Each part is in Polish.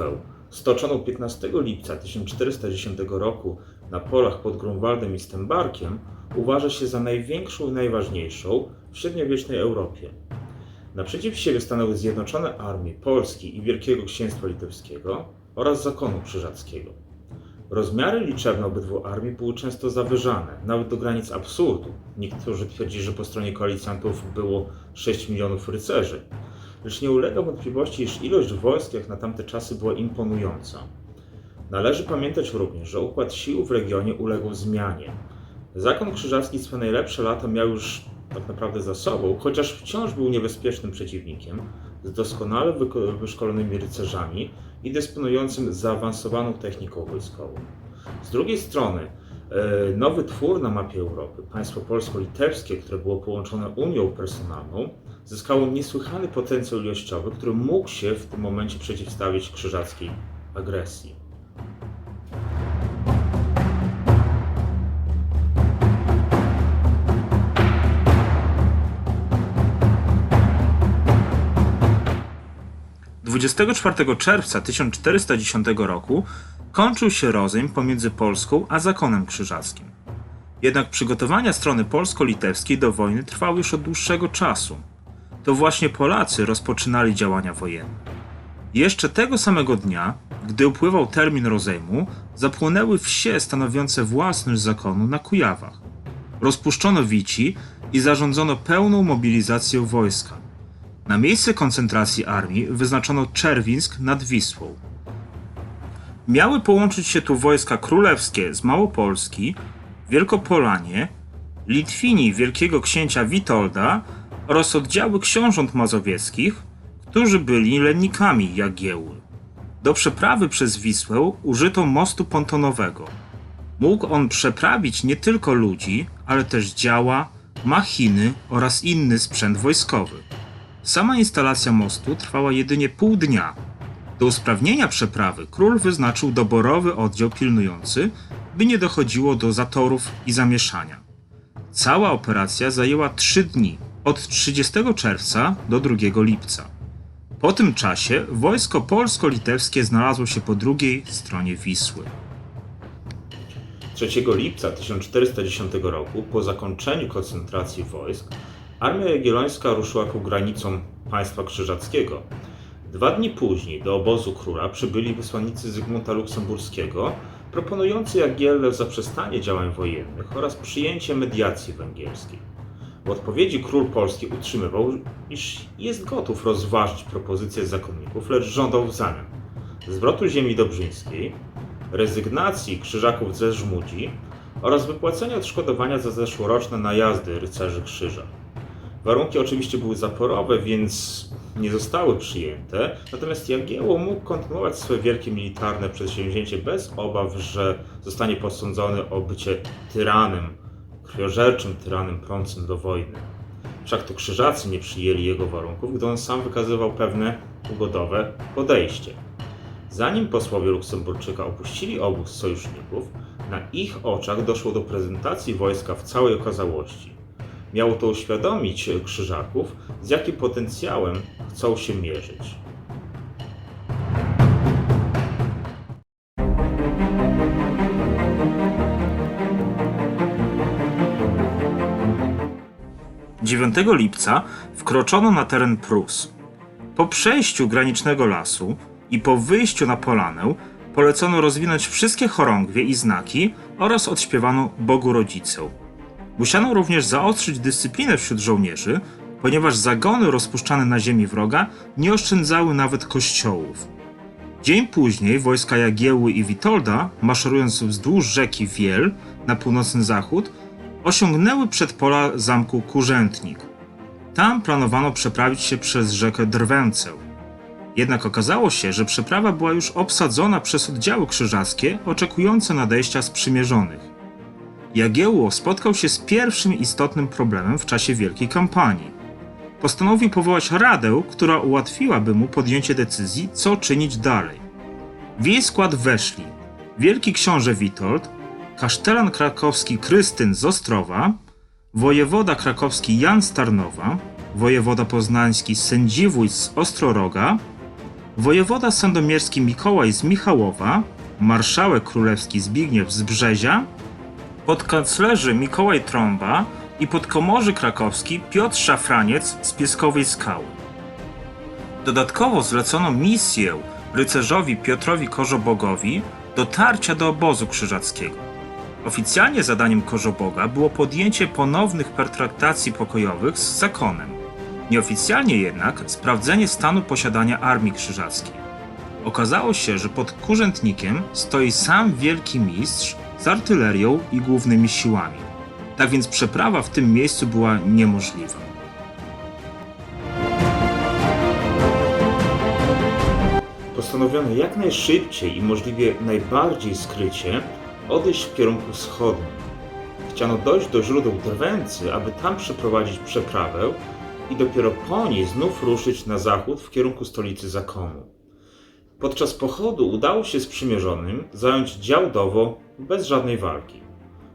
Bitwę stoczoną 15 lipca 1410 roku na polach pod Grunwaldem i Stembarkiem uważa się za największą i najważniejszą w średniowiecznej Europie. Naprzeciw siebie stanęły zjednoczone armie Polski i Wielkiego Księstwa Litewskiego oraz Zakonu Krzyżackiego. Rozmiary liczebne obydwu armii były często zawyżane, nawet do granic absurdu. Niektórzy twierdzili, że po stronie koalicjantów było 6 milionów rycerzy. Lecz nie ulega wątpliwości, iż ilość wojsk jak na tamte czasy była imponująca. Należy pamiętać również, że układ sił w regionie uległ zmianie. Zakon krzyżacki swe najlepsze lata miał już tak naprawdę za sobą, chociaż wciąż był niebezpiecznym przeciwnikiem, z doskonale wyszkolonymi rycerzami i dysponującym zaawansowaną techniką wojskową. Z drugiej strony, e, nowy twór na mapie Europy, państwo polsko-litewskie, które było połączone Unią Personalną, zyskało niesłychany potencjał ilościowy, który mógł się w tym momencie przeciwstawić krzyżackiej agresji. - 24 czerwca 1410 roku kończył się rozejm pomiędzy Polską a zakonem krzyżackim. Jednak przygotowania strony polsko-litewskiej do wojny trwały już od dłuższego czasu. To właśnie Polacy rozpoczynali działania wojenne. Jeszcze tego samego dnia, gdy upływał termin rozejmu, zapłonęły wsie stanowiące własność zakonu na Kujawach. Rozpuszczono wici i zarządzono pełną mobilizację wojska. Na miejsce koncentracji armii wyznaczono Czerwińsk nad Wisłą. Miały połączyć się tu wojska królewskie z Małopolski, Wielkopolanie, Litwini wielkiego księcia Witolda oraz oddziały książąt mazowieckich, którzy byli lennikami Jagiełły. Do przeprawy przez Wisłę użyto mostu pontonowego. Mógł on przeprawić nie tylko ludzi, ale też działa, machiny oraz inny sprzęt wojskowy. Sama instalacja mostu trwała jedynie pół dnia. Do usprawnienia przeprawy król wyznaczył doborowy oddział pilnujący, by nie dochodziło do zatorów i zamieszania. Cała operacja zajęła trzy dni, od 30 czerwca do 2 lipca. Po tym czasie wojsko polsko-litewskie znalazło się po drugiej stronie Wisły. 3 lipca 1410 roku, po zakończeniu koncentracji wojsk, armia jagiellońska ruszyła ku granicom państwa krzyżackiego. Dwa dni później do obozu króla przybyli wysłannicy Zygmunta Luksemburskiego, proponujący Jagiellę zaprzestanie działań wojennych oraz przyjęcie mediacji węgierskiej. W odpowiedzi król polski utrzymywał, iż jest gotów rozważyć propozycje zakonników, lecz żądał w zamian zwrotu ziemi dobrzyńskiej, rezygnacji krzyżaków ze Żmudzi oraz wypłacenia odszkodowania za zeszłoroczne najazdy rycerzy krzyża. Warunki oczywiście były zaporowe, więc nie zostały przyjęte, natomiast Jagiełło mógł kontynuować swoje wielkie militarne przedsięwzięcie bez obaw, że zostanie posądzony o bycie tyranem, krwiożerczym tyranem prącym do wojny. Wszak to krzyżacy nie przyjęli jego warunków, gdy on sam wykazywał pewne ugodowe podejście. Zanim posłowie Luksemburczyka opuścili obóz sojuszników, na ich oczach doszło do prezentacji wojska w całej okazałości. Miało to uświadomić krzyżaków, z jakim potencjałem chcą się mierzyć. - 9 lipca wkroczono na teren Prus. Po przejściu granicznego lasu i po wyjściu na polanę polecono rozwinąć wszystkie chorągwie i znaki oraz odśpiewano Bogu Rodzicę. Musiano również zaostrzyć dyscyplinę wśród żołnierzy, ponieważ zagony rozpuszczane na ziemi wroga nie oszczędzały nawet kościołów. Dzień później wojska Jagiełły i Witolda, maszerując wzdłuż rzeki Wiel na północny zachód, osiągnęły przedpola zamku Kurzętnik. Tam planowano przeprawić się przez rzekę Drwęcę. Jednak okazało się, że przeprawa była już obsadzona przez oddziały krzyżackie oczekujące nadejścia sprzymierzonych. Jagiełło spotkał się z pierwszym istotnym problemem w czasie wielkiej kampanii. Postanowił powołać radę, która ułatwiłaby mu podjęcie decyzji, co czynić dalej. W jej skład weszli wielki książę Witold, kasztelan krakowski Krystyn z Ostrowa, wojewoda krakowski Jan z Tarnowa, wojewoda poznański Sędziwójt z Ostroroga, wojewoda sandomierski Mikołaj z Michałowa, marszałek królewski Zbigniew z Brzezia, podkanclerzy Mikołaj Trąba i podkomorzy krakowski Piotr Szafraniec z Pieskowej Skały. Dodatkowo zlecono misję rycerzowi Piotrowi Korzobogowi dotarcia do obozu krzyżackiego. Oficjalnie zadaniem Korzoboga było podjęcie ponownych pertraktacji pokojowych z zakonem. Nieoficjalnie jednak sprawdzenie stanu posiadania armii krzyżackiej. Okazało się, że pod kurzętnikiem stoi sam wielki mistrz z artylerią i głównymi siłami. Tak więc przeprawa w tym miejscu była niemożliwa. Postanowiono jak najszybciej i możliwie najbardziej skrycie odejść w kierunku wschodnim. Chciano dojść do źródeł Drwęcy, aby tam przeprowadzić przeprawę i dopiero po niej znów ruszyć na zachód w kierunku stolicy zakonu. Podczas pochodu udało się sprzymierzonym zająć Działdowo bez żadnej walki.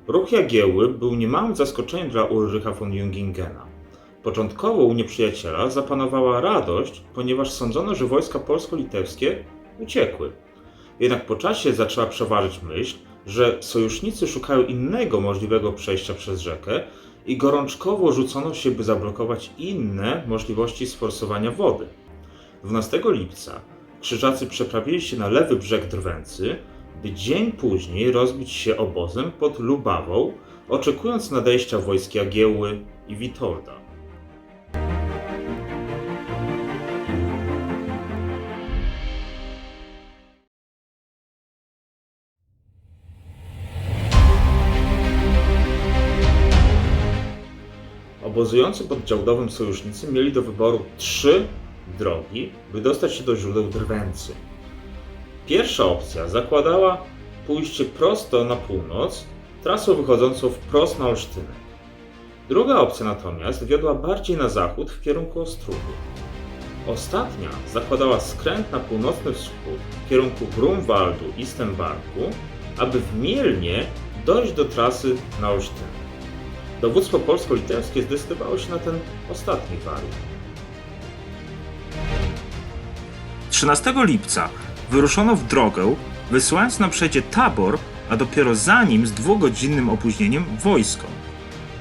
Ruch Jagiełły był niemałym zaskoczeniem dla Ulrycha von Jungingena. Początkowo u nieprzyjaciela zapanowała radość, ponieważ sądzono, że wojska polsko-litewskie uciekły. Jednak po czasie zaczęła przeważyć myśl, że sojusznicy szukają innego możliwego przejścia przez rzekę i gorączkowo rzucono się, by zablokować inne możliwości sforsowania wody. 12 lipca krzyżacy przeprawili się na lewy brzeg Drwęcy, by dzień później rozbić się obozem pod Lubawą, oczekując nadejścia wojsk Jagiełły i Witolda. Obozujący pod Działdowym sojusznicy mieli do wyboru trzy drogi, by dostać się do źródeł Drwęcy. Pierwsza opcja zakładała pójście prosto na północ, trasą wychodzącą wprost na Olsztynek. Druga opcja natomiast wiodła bardziej na zachód w kierunku Ostrudy. Ostatnia zakładała skręt na północny wschód w kierunku Grunwaldu i Stembarku, aby w Mielnie dojść do trasy na Olsztynek. Dowództwo polsko-litewskie zdecydowało się na ten ostatni wariant. 13 lipca wyruszono w drogę, wysyłając na przejście tabor, a dopiero za nim z dwugodzinnym opóźnieniem wojsko.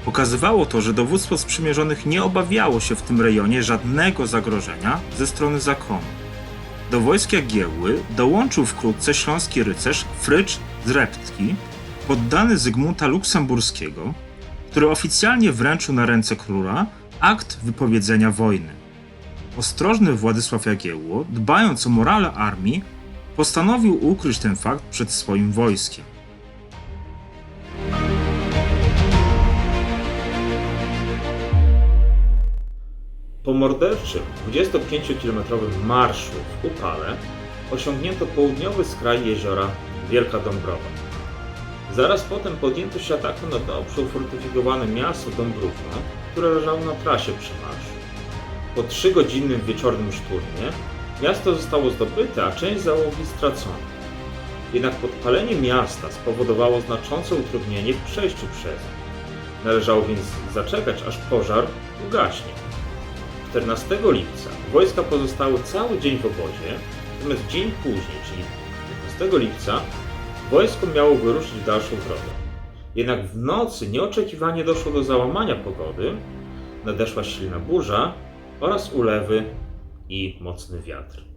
Pokazywało to, że dowództwo sprzymierzonych nie obawiało się w tym rejonie żadnego zagrożenia ze strony zakonu. Do wojsk Jagiełły dołączył wkrótce śląski rycerz Frycz Zreptki, poddany Zygmunta Luksemburskiego, który oficjalnie wręczył na ręce króla akt wypowiedzenia wojny. Ostrożny Władysław Jagiełło, dbając o morale armii, postanowił ukryć ten fakt przed swoim wojskiem. Po morderczym 25-kilometrowym marszu w Upale osiągnięto południowy skraj jeziora Wielka Dąbrowa. Zaraz potem podjęto się ataku na dobrze ufortyfikowane miasto Dąbrówno, które leżało na trasie przemarszu. Po trzygodzinnym wieczornym szturmie miasto zostało zdobyte, a część załogi stracona. Jednak podpalenie miasta spowodowało znaczące utrudnienie w przejściu przez nie. Należało więc zaczekać, aż pożar ugaśnie. 14 lipca wojska pozostały cały dzień w obozie, natomiast dzień później, czyli 15 lipca, wojsko miało wyruszyć w dalszą drogę. Jednak w nocy nieoczekiwanie doszło do załamania pogody, nadeszła silna burza oraz ulewy i mocny wiatr. –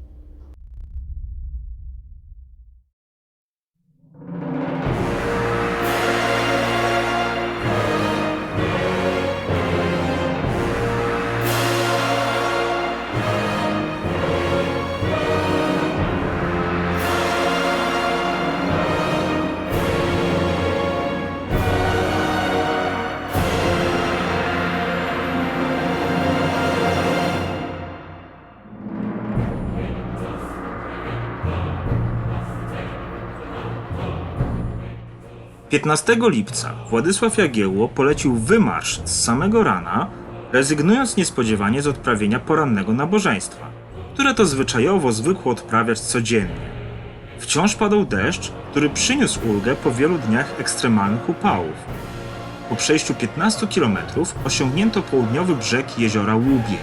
15 lipca Władysław Jagiełło polecił wymarsz z samego rana, rezygnując niespodziewanie z odprawienia porannego nabożeństwa, które to zwyczajowo zwykło odprawiać codziennie. Wciąż padał deszcz, który przyniósł ulgę po wielu dniach ekstremalnych upałów. Po przejściu 15 km osiągnięto południowy brzeg jeziora Łubień.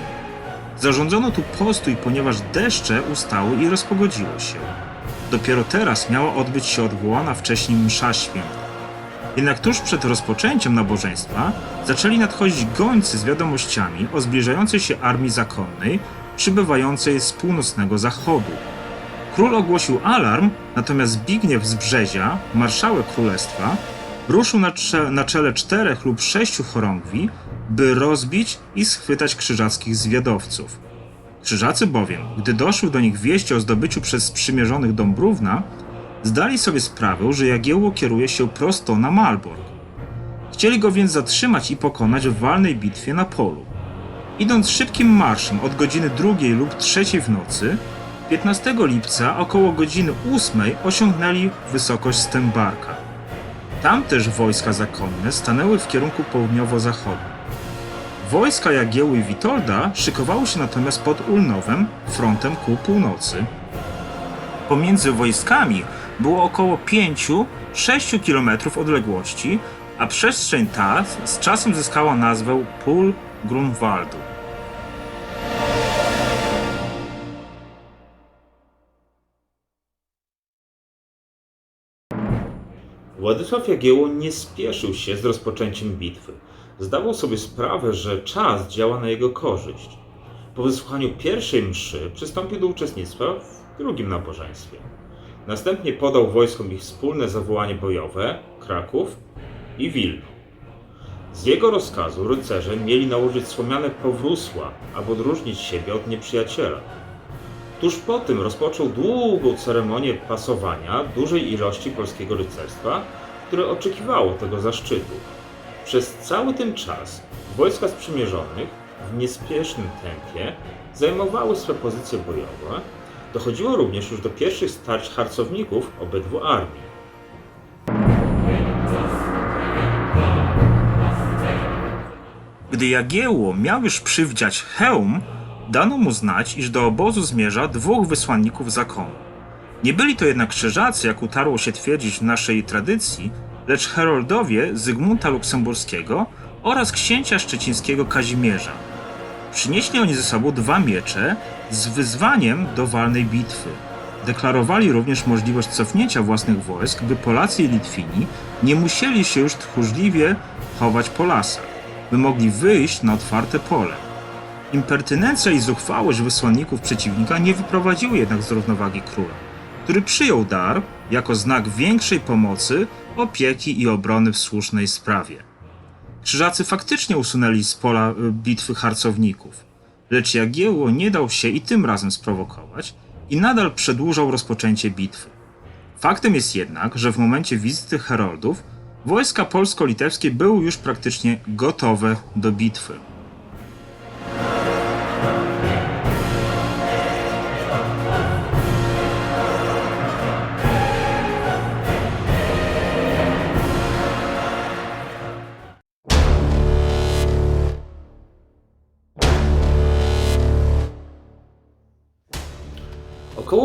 Zarządzono tu postój, ponieważ deszcze ustały i rozpogodziło się. Dopiero teraz miała odbyć się odwołana wcześniej msza święta. Jednak tuż przed rozpoczęciem nabożeństwa zaczęli nadchodzić gońcy z wiadomościami o zbliżającej się armii zakonnej przybywającej z północnego zachodu. Król ogłosił alarm, natomiast Zbigniew z Brzezia, marszałek królestwa, ruszył na, cze- na czele czterech lub sześciu chorągwi, by rozbić i schwytać krzyżackich zwiadowców. Krzyżacy bowiem, gdy doszły do nich wieści o zdobyciu przez sprzymierzonych Dąbrówna, zdali sobie sprawę, że Jagiełło kieruje się prosto na Malbork. Chcieli go więc zatrzymać i pokonać w walnej bitwie na polu. Idąc szybkim marszem od godziny drugiej lub trzeciej w nocy, 15 lipca około godziny 8 osiągnęli wysokość Stębarka. Tam też wojska zakonne stanęły w kierunku południowo-zachodu. Wojska Jagiełły i Witolda szykowały się natomiast pod Ulnowem, frontem ku północy. Pomiędzy wojskami było około 5-6 km odległości, a przestrzeń ta z czasem zyskała nazwę Pól Grunwaldu. Władysław Jagiełło nie spieszył się z rozpoczęciem bitwy. Zdawał sobie sprawę, że czas działa na jego korzyść. Po wysłuchaniu pierwszej mszy przystąpił do uczestnictwa w drugim nabożeństwie. Następnie podał wojskom ich wspólne zawołanie bojowe Kraków i Wilno. Z jego rozkazu rycerze mieli nałożyć słomiane powrósła, aby odróżnić siebie od nieprzyjaciela. Tuż po tym rozpoczął długą ceremonię pasowania dużej ilości polskiego rycerstwa, które oczekiwało tego zaszczytu. Przez cały ten czas wojska sprzymierzonych w niespiesznym tempie zajmowały swe pozycje bojowe. Dochodziło również już do pierwszych starć harcowników obydwu armii. Gdy Jagiełło miał już przywdziać hełm, dano mu znać, iż do obozu zmierza dwóch wysłanników zakonu. Nie byli to jednak krzyżacy, jak utarło się twierdzić w naszej tradycji, lecz heroldowie Zygmunta Luksemburskiego oraz księcia szczecińskiego Kazimierza. Przynieśli oni ze sobą dwa miecze z wyzwaniem do walnej bitwy. Deklarowali również możliwość cofnięcia własnych wojsk, by Polacy i Litwini nie musieli się już tchórzliwie chować po lasach, by mogli wyjść na otwarte pole. Impertynencja i zuchwałość wysłanników przeciwnika nie wyprowadziły jednak z równowagi króla, który przyjął dar jako znak większej pomocy, opieki i obrony w słusznej sprawie. Krzyżacy faktycznie usunęli z pola y, bitwy harcowników, lecz Jagiełło nie dał się i tym razem sprowokować i nadal przedłużał rozpoczęcie bitwy. Faktem jest jednak, że w momencie wizyty heroldów wojska polsko-litewskie były już praktycznie gotowe do bitwy.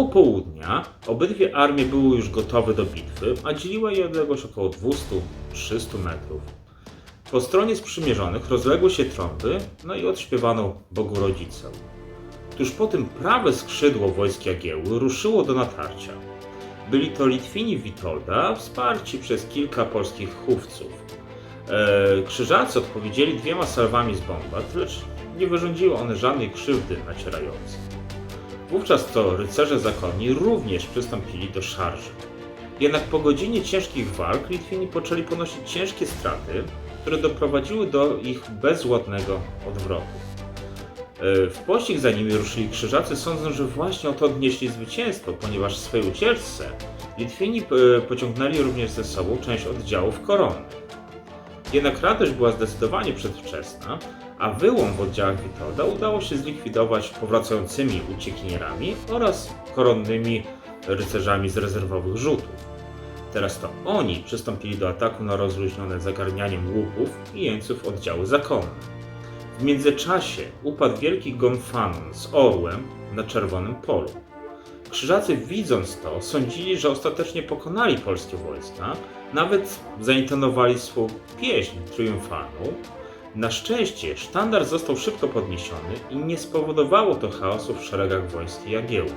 Około południa obydwie armie były już gotowe do bitwy, a dzieliła je odległość około 200-300 metrów. Po stronie sprzymierzonych rozległy się trąby, no i odśpiewano Bogu Rodzicę. Tuż po tym prawe skrzydło wojsk Jagiełły ruszyło do natarcia. Byli to Litwini Witolda, wsparci przez kilka polskich chówców. E, krzyżacy odpowiedzieli dwiema salwami z bombat, lecz nie wyrządziły one żadnej krzywdy nacierającej. Wówczas to rycerze zakonni również przystąpili do szarży. Jednak po godzinie ciężkich walk Litwini poczęli ponosić ciężkie straty, które doprowadziły do ich bezładnego odwrotu. E, W pościg za nimi ruszyli krzyżacy, sądząc, że właśnie oto odnieśli zwycięstwo, ponieważ w swej ucieczce Litwini e, pociągnęli również ze sobą część oddziałów koronnych. Jednak radość była zdecydowanie przedwczesna, a wyłom w oddziałach Witolda udało się zlikwidować powracającymi uciekinierami oraz koronnymi rycerzami z rezerwowych rzutów. Teraz to oni przystąpili do ataku na rozluźnione zagarnianiem łupów i jeńców oddziały zakonne. W międzyczasie upadł wielki gonfanon z orłem na czerwonym polu. Krzyżacy widząc to, sądzili, że ostatecznie pokonali polskie wojska, nawet zaintonowali swą pieśń triumfalną, Na szczęście sztandar został szybko podniesiony i nie spowodowało to chaosu w szeregach wojsk Jagiełły.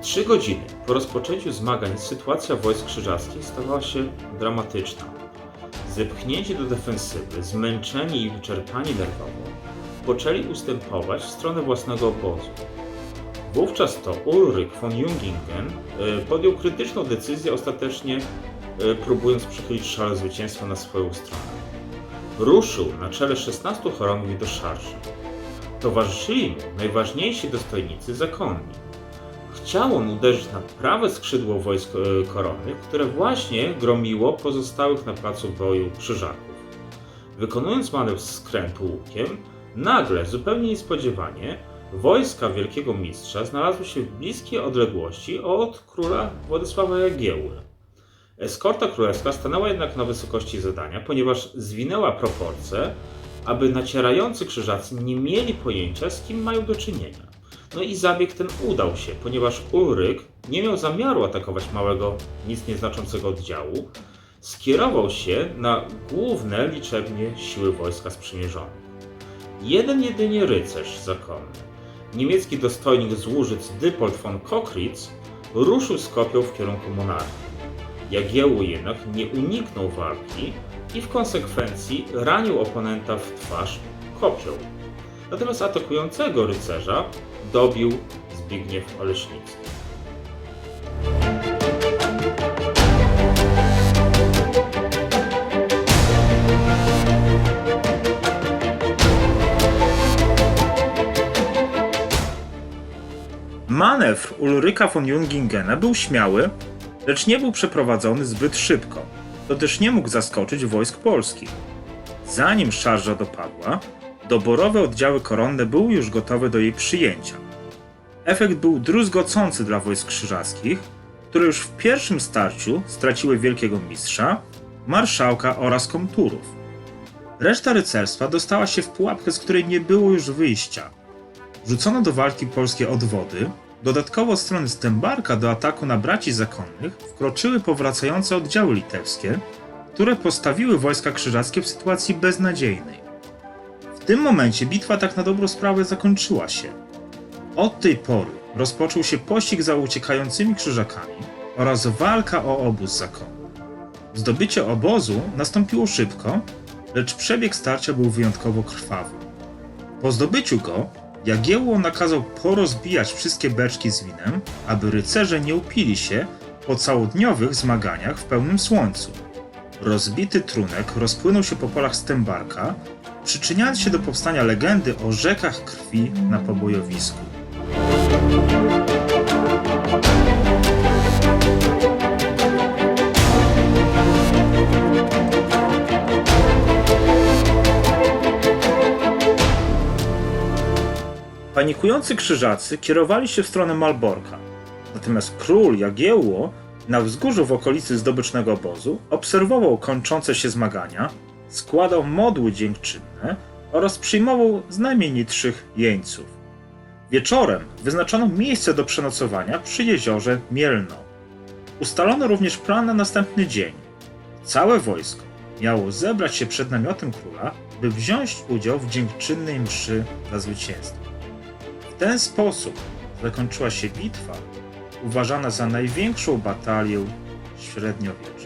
Trzy godziny po rozpoczęciu zmagań sytuacja wojsk krzyżackich stawała się dramatyczna. Zepchnięci do defensywy, zmęczeni i wyczerpani nerwowo, poczęli ustępować w stronę własnego obozu. Wówczas to Ulrich von Jungingen e, podjął krytyczną decyzję, ostatecznie e, próbując przychylić szale zwycięstwa na swoją stronę. Ruszył na czele 16 chorągwi do szarży. Towarzyszyli mu najważniejsi dostojnicy zakonni. Chciał on uderzyć na prawe skrzydło wojsk e, korony, które właśnie gromiło pozostałych na placu boju krzyżaków. Wykonując manewr skrętu łukiem, nagle, zupełnie niespodziewanie, wojska Wielkiego Mistrza znalazły się w bliskiej odległości od króla Władysława Jagiełły. Eskorta królewska stanęła jednak na wysokości zadania, ponieważ zwinęła proporcje, aby nacierający krzyżacy nie mieli pojęcia, z kim mają do czynienia. No i zabieg ten udał się, ponieważ Ulryk nie miał zamiaru atakować małego, nic nieznaczącego oddziału. Skierował się na główne liczebnie siły wojska sprzymierzonych. Jeden jedynie rycerz zakonny, niemiecki dostojnik z Łużyc Dypold von Kokritz, ruszył z kopią w kierunku monarchii. Jagiełły jednak nie uniknął walki i w konsekwencji ranił oponenta w twarz kopią. Natomiast atakującego rycerza dobił Zbigniew Oleśnicki. Manewr Ulryka von Jungingena był śmiały, lecz nie był przeprowadzony zbyt szybko. To też nie mógł zaskoczyć wojsk polskich. Zanim szarża dopadła, doborowe oddziały koronne były już gotowe do jej przyjęcia. Efekt był druzgocący dla wojsk krzyżackich, które już w pierwszym starciu straciły wielkiego mistrza, marszałka oraz komturów. Reszta rycerstwa dostała się w pułapkę, z której nie było już wyjścia. Wrzucono do walki polskie odwody, dodatkowo od strony Stębarka do ataku na braci zakonnych wkroczyły powracające oddziały litewskie, które postawiły wojska krzyżackie w sytuacji beznadziejnej. W tym momencie bitwa tak na dobrą sprawę zakończyła się. Od tej pory rozpoczął się pościg za uciekającymi krzyżakami oraz walka o obóz zakonny. Zdobycie obozu nastąpiło szybko, lecz przebieg starcia był wyjątkowo krwawy. Po zdobyciu go Jagiełło nakazał porozbijać wszystkie beczki z winem, aby rycerze nie upili się po całodniowych zmaganiach w pełnym słońcu. Rozbity trunek rozpłynął się po polach Stębarka, przyczyniając się do powstania legendy o rzekach krwi na pobojowisku. Panikujący krzyżacy kierowali się w stronę Malborka, natomiast król Jagiełło na wzgórzu w okolicy zdobycznego obozu obserwował kończące się zmagania, składał modły dziękczynne oraz przyjmował znamienitszych jeńców. Wieczorem wyznaczono miejsce do przenocowania przy jeziorze Mielno. Ustalono również plan na następny dzień. Całe wojsko miało zebrać się przed namiotem króla, by wziąć udział w dziękczynnej mszy za zwycięstwo. W ten sposób zakończyła się bitwa, uważana za największą batalię średniowiecza.